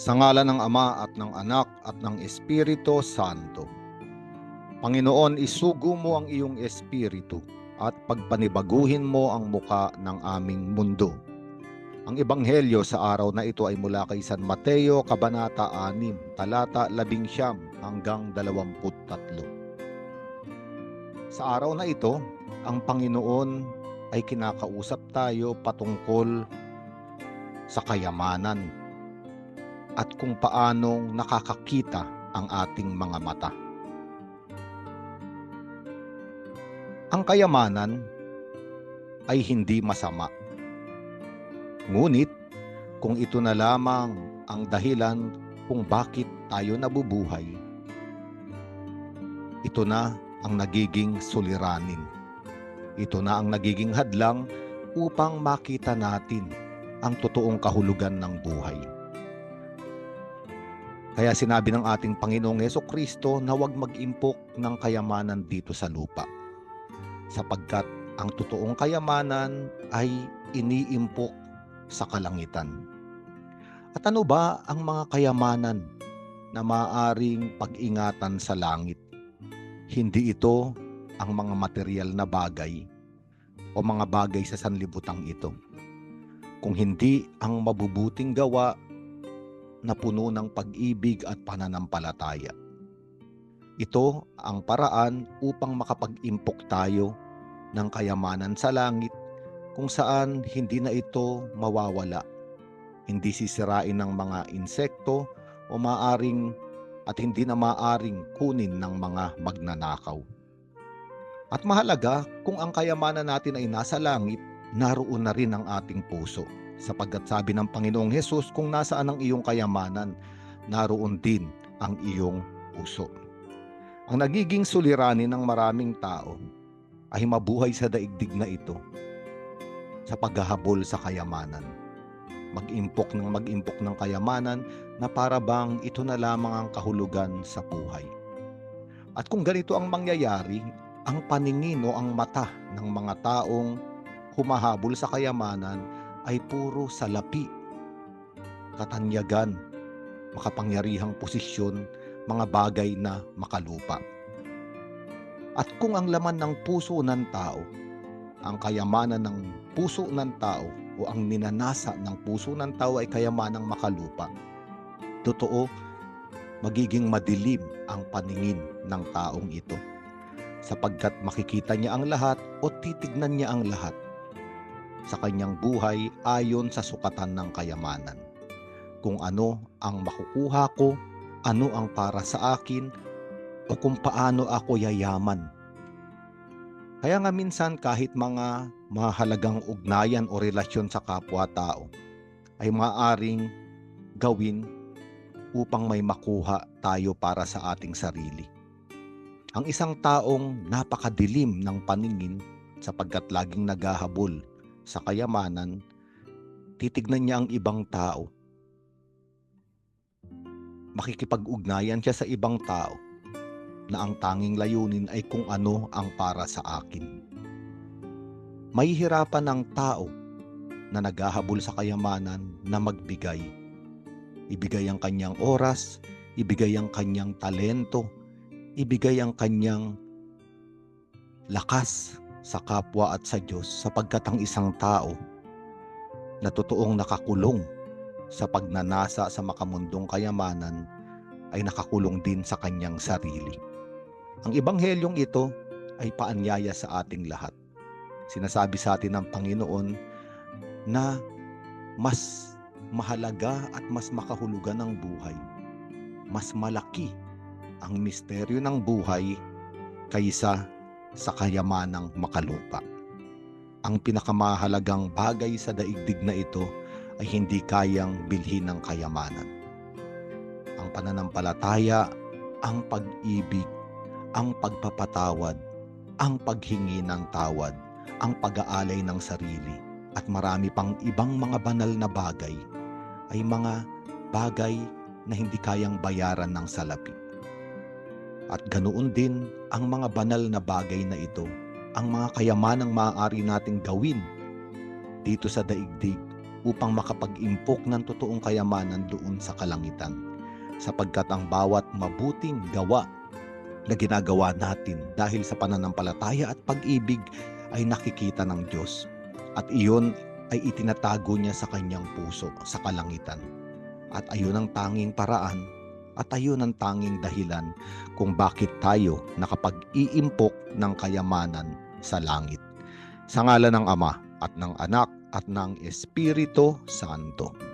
Sa ngala ng Ama at ng Anak at ng Espiritu Santo. Panginoon, isugo mo ang iyong espiritu at pagpanibaguhin mo ang muka ng aming mundo. Ang ebanghelyo sa araw na ito ay mula kay San Mateo, Kabanata 6, talata 11 hanggang 23. Sa araw na ito, ang Panginoon ay kinakausap tayo patungkol sa kayamanan at kung paanong nakakakita ang ating mga mata. Ang kayamanan ay hindi masama. Ngunit kung ito na lamang ang dahilan kung bakit tayo nabubuhay, ito na ang nagiging suliranin. Ito na ang nagiging hadlang upang makita natin ang totoong kahulugan ng buhay. Kaya sinabi ng ating Panginoong Heso Kristo na huwag mag-impok ng kayamanan dito sa lupa. Sapagkat ang totoong kayamanan ay iniimpok sa kalangitan. At ano ba ang mga kayamanan na maaring pag-ingatan sa langit? Hindi ito ang mga material na bagay o mga bagay sa sanlibutang ito. Kung hindi ang mabubuting gawa na puno ng pag-ibig at pananampalataya. Ito ang paraan upang makapag-impok tayo ng kayamanan sa langit kung saan hindi na ito mawawala. Hindi sisirain ng mga insekto o maaring at hindi na maaring kunin ng mga magnanakaw. At mahalaga kung ang kayamanan natin ay nasa langit, naroon na rin ang ating puso sapagkat sabi ng Panginoong Hesus kung nasaan ang iyong kayamanan, naroon din ang iyong puso. Ang nagiging suliranin ng maraming tao ay mabuhay sa daigdig na ito sa paghahabol sa kayamanan. Mag-impok ng mag-impok ng kayamanan na para bang ito na lamang ang kahulugan sa buhay. At kung ganito ang mangyayari, ang paningin o ang mata ng mga taong humahabol sa kayamanan ay puro salapi, katanyagan, makapangyarihang posisyon, mga bagay na makalupa. At kung ang laman ng puso ng tao, ang kayamanan ng puso ng tao o ang ninanasa ng puso ng tao ay kayamanang makalupa, totoo, magiging madilim ang paningin ng taong ito sapagkat makikita niya ang lahat o titignan niya ang lahat sa kanyang buhay ayon sa sukatan ng kayamanan. Kung ano ang makukuha ko, ano ang para sa akin, o kung paano ako yayaman. Kaya nga minsan kahit mga mahalagang ugnayan o relasyon sa kapwa-tao ay maaring gawin upang may makuha tayo para sa ating sarili. Ang isang taong napakadilim ng paningin sapagkat laging naghahabol sa kayamanan, titignan niya ang ibang tao. Makikipag-ugnayan siya sa ibang tao na ang tanging layunin ay kung ano ang para sa akin. May hirapan ng tao na naghahabol sa kayamanan na magbigay. Ibigay ang kanyang oras, ibigay ang kanyang talento, ibigay ang kanyang lakas sa kapwa at sa Diyos sapagkat ang isang tao na totoong nakakulong sa pagnanasa sa makamundong kayamanan ay nakakulong din sa kanyang sarili. Ang ebanghelyong ito ay paanyaya sa ating lahat. Sinasabi sa atin ng Panginoon na mas mahalaga at mas makahulugan ng buhay. Mas malaki ang misteryo ng buhay kaysa sa kayamanang makalupa. Ang pinakamahalagang bagay sa daigdig na ito ay hindi kayang bilhin ng kayamanan. Ang pananampalataya, ang pag-ibig, ang pagpapatawad, ang paghingi ng tawad, ang pag-aalay ng sarili, at marami pang ibang mga banal na bagay ay mga bagay na hindi kayang bayaran ng salapi. At ganoon din ang mga banal na bagay na ito, ang mga kayamanang maaari nating gawin dito sa daigdig upang makapag-impok ng totoong kayamanan doon sa kalangitan. Sapagkat ang bawat mabuting gawa na ginagawa natin dahil sa pananampalataya at pag-ibig ay nakikita ng Diyos. At iyon ay itinatago niya sa kanyang puso, sa kalangitan. At ayun ang tanging paraan at ayun ang tanging dahilan kung bakit tayo nakapag-iimpok ng kayamanan sa langit. Sa ngala ng Ama at ng Anak at ng Espiritu Santo.